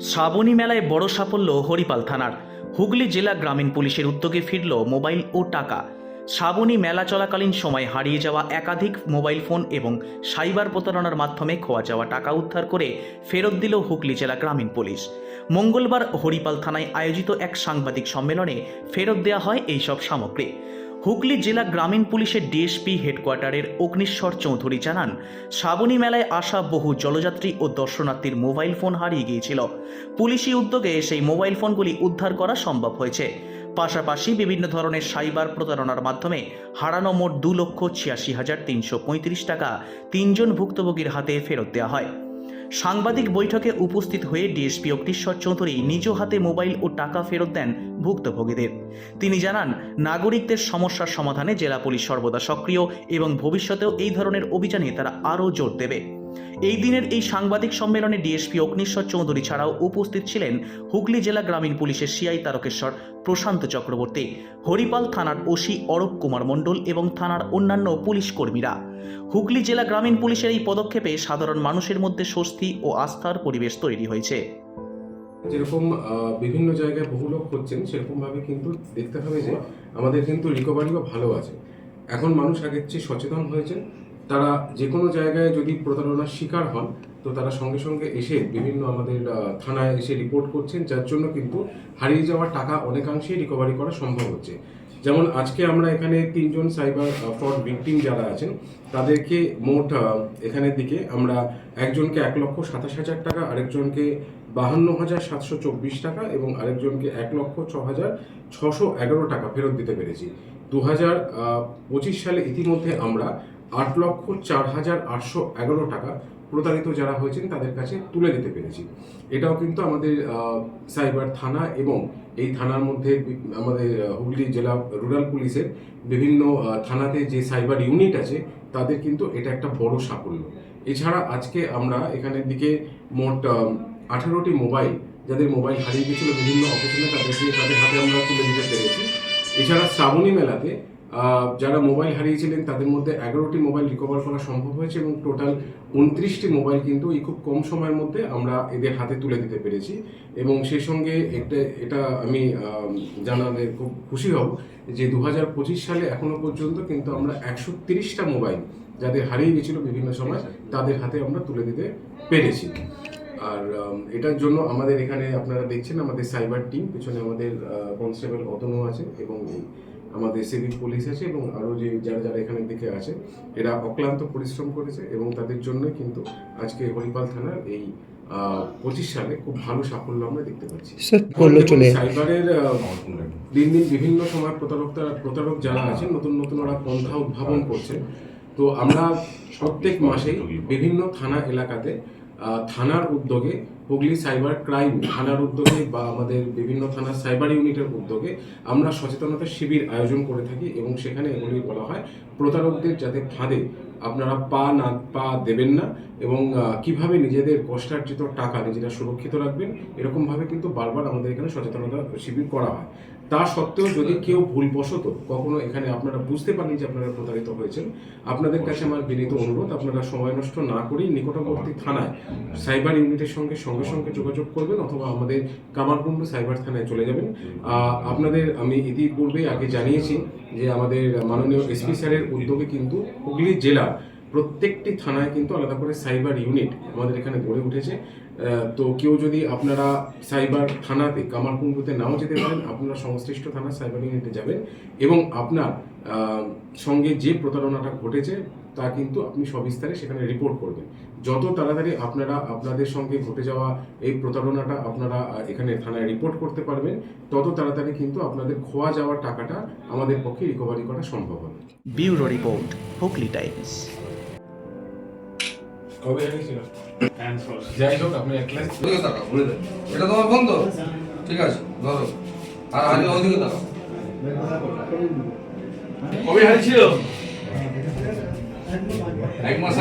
শ্রাবণী মেলায় বড় সাফল্য হরিপাল থানার। হুগলি জেলা গ্রামীণ পুলিশের উদ্যোগে ফিরল মোবাইল ও টাকা। শ্রাবণী মেলা চলাকালীন সময় হারিয়ে যাওয়া একাধিক মোবাইল ফোন এবং সাইবার প্রতারণার মাধ্যমে খোয়া যাওয়া টাকা উদ্ধার করে ফেরত দিল হুগলি জেলা গ্রামীণ পুলিশ। মঙ্গলবার হরিপাল থানায় আয়োজিত এক সাংবাদিক সম্মেলনে ফেরত দেওয়া হয় এইসব সামগ্রী। হুগলি জেলা গ্রামীণ পুলিশের ডিএসপি হেডকোয়ার্টারের অগ্নিশ্বর চৌধুরী জানান, শ্রাবণী মেলায় আসা বহু জলযাত্রী ও দর্শনার্থীর মোবাইল ফোন হারিয়ে গিয়েছিল। পুলিশি উদ্যোগে সেই মোবাইল ফোনগুলি উদ্ধার করা সম্ভব হয়েছে। পাশাপাশি বিভিন্ন ধরনের সাইবার প্রতারণার মাধ্যমে হারানো মোট দু লক্ষ ছিয়াশি হাজার তিনশো পঁয়ত্রিশ টাকা তিনজন ভুক্তভোগীর হাতে ফেরত দেওয়া হয়। সাংবাদিক বৈঠকে উপস্থিত হয়ে ডিএসপি অগ্নিশ্বর চৌধুরী নিজ হাতে মোবাইল ও টাকা ফেরত দেন ভুক্তভোগীদের। তিনি জানান, নাগরিকদের সমস্যার সমাধানে জেলা পুলিশ সর্বদা সক্রিয় এবং ভবিষ্যতেও এই ধরনের অভিযানে তারা আরও জোর দেবে। এই দিনের এই সাংবাদিক সম্মেলনে ডিএসপি অগ্নিশ্বর চৌধুরী ছাড়াও উপস্থিত ছিলেন হুগলি জেলা গ্রামীণ পুলিশের সিআই তারকেশ্বর প্রশান্ত চক্রবর্তী, হরিপাল থানার ওসি অরূপ কুমার মণ্ডল এবং থানার অন্যান্য পুলিশ কর্মীরা। হুগলি জেলা গ্রামীণ পুলিশের এই পদক্ষেপে সাধারণ মানুষের মধ্যে স্বস্তি ও আস্থার পরিবেশ তৈরি হয়েছে। যেরকম বিভিন্ন জায়গায় বহু লোক করছেন সেরকম ভাবে কিন্তু দেখতে হবে যে আমাদের কিন্তু রিকভারিও ভালো আছে। এখন মানুষ আগের চেয়ে সচেতন হয়েছেন তারা যে কোনো জায়গায় যদি প্রতারণার শিকার হন, তো তারা সঙ্গে সঙ্গে এসে বিভিন্ন আমাদের থানায় এসে রিপোর্ট করছেন, যার জন্য কিন্তু হারিয়ে যাওয়া টাকা অনেকাংশেই রিকভারি করা সম্ভব হচ্ছে। যেমন আজকে আমরা এখানে তিনজন সাইবার ফ্রড ভিকটিম যারা আছেন, তাদেরকে মোট এখানের দিকে আমরা একজনকে এক লক্ষ সাতাশ হাজার টাকা, আরেকজনকে বাহান্ন হাজার সাতশো চব্বিশ টাকা এবং আরেকজনকে এক লক্ষ ছ হাজার ছশো এগারো টাকা ফেরত দিতে পেরেছি। দু হাজার পঁচিশ সালে ইতিমধ্যে আমরা আট লক্ষ চার হাজার আটশো এগারো টাকা প্রতারিত যারা হয়েছেন, তাদের কাছে তুলে দিতে পেরেছি। এটাও কিন্তু আমাদের সাইবার থানা এবং এই থানার মধ্যে আমাদের হুগলি জেলা রুরাল পুলিশের বিভিন্ন থানাতে যে সাইবার ইউনিট আছে, তাদের কিন্তু এটা একটা বড় সাফল্য। এছাড়া আজকে আমরা এখানের দিকে মোট আঠেরোটি মোবাইল, যাদের মোবাইল হারিয়ে গেছিল বিভিন্ন অকেশনে তাদের হাতে আমরা তুলে দিতে পেরেছি। এছাড়া শ্রাবণী মেলাতে যারা মোবাইল হারিয়েছিলেন, তাদের মধ্যে এগারোটি মোবাইল রিকভার করা সম্ভব হয়েছে এবং টোটাল উনত্রিশটি মোবাইল কিন্তু এই খুব কম সময়ের মধ্যে আমরা এদের হাতে তুলে দিতে পেরেছি। এবং সেই সঙ্গে এটা এটা আমি জানাতে খুব খুশি হব যে দু সালে এখনও পর্যন্ত কিন্তু আমরা একশো তিরিশটা মোবাইল যাদের হারিয়ে গেছিল বিভিন্ন সময়, তাদের হাতে আমরা তুলে দিতে পেরেছি। আর এটার জন্য আমাদের এখানে আপনারা দেখছেন আমাদের সাইবার টিম, পিছনে আমাদের কনস্টেবল অতনু আছে এবং আমাদের সিভিক পুলিশ আছে এবং আরও যে যারা যারা এখানের দিকে আছে এরা অক্লান্ত পরিশ্রম করেছে এবং তাদের জন্য কিন্তু আজকে হরিপাল থানার এই পঁচিশ সালে খুব ভালো সাফল্য আমরা দেখতে পাচ্ছি। সাইবারের দিন দিন বিভিন্ন সময় প্রতারক প্রতারক যারা আছেন নতুন নতুন ওরা পন্থা উদ্ভাবন করছে। তো আমরা প্রত্যেক মাসেই বিভিন্ন থানা এলাকাতে থানার উদ্যোগে হুগলি সাইবার ক্রাইম থানার উদ্যোগে বা আমাদের বিভিন্ন থানার সাইবার ইউনিটের উদ্যোগে আমরা সচেতনতা শিবির আয়োজন করে থাকি এবং সেখানে এগুলি বলা হয় প্রতারকদের যাতে ফাঁদে আপনারা পা না পা দেবেন না এবং কীভাবে নিজেদের কষ্টার্জিত টাকা নিজেরা সুরক্ষিত রাখবেন এরকমভাবে কিন্তু বারবার আমাদের এখানে সচেতনতা শিবির করা হয়। তা সত্ত্বেও যদি কেউ ভুলবশত কখনো এখানে আপনারা বুঝতে পারেন যে আপনারা প্রতারিত হয়েছেন আপনাদের কাছে আমার বিনীত অনুরোধ আপনারা সময় নষ্ট না করেই নিকটবর্তী থানায় সাইবার ইউনিটের সঙ্গে সঙ্গে সঙ্গে যোগাযোগ করবেন অথবা আমাদের কামারকুণ্ড সাইবার থানায় চলে যাবেন। আপনাদের আমি ইতিপূর্বে আগে জানিয়েছি যে আমাদের মাননীয় এসপি স্যারের উদ্যোগে কিন্তু হুগলি জেলা প্রত্যেকটি থানায় কিন্তু আলাদা করে সাইবার ইউনিট আমাদের এখানে গড়ে উঠেছে। তো কেউ যদি আপনারা সাইবার থানাতে, কামারকুণ্ডুতে নাও যেতে পারেন, আপনারা সংশ্লিষ্ট থানার সাইবার ইউনিটে যাবেন এবং আপনার সঙ্গে যে প্রতারণাটা ঘটেছে তা কিন্তু আপনি সবিস্তারে সেখানে রিপোর্ট করবেন। যত তাড়াতাড়ি আপনারা আপনাদের সঙ্গে ঘটে যাওয়া এই প্রতারণাটা আপনারা এখানে থানায় রিপোর্ট করতে পারবেন তত তাড়াতাড়ি কিন্তু আপনাদের খোয়া যাওয়ার টাকাটা আমাদের পক্ষে রিকভারি করা সম্ভব হবে। Bureau report Hooghly Times. কবে হারিয়েছিল যাই হোক আপনি এক ক্লাস এটা তোমার তো? ঠিক আছে ধরো। আর হারিয়ে ওদিকে তাকাও কবে হারিয়েছিল? લાઈટમાં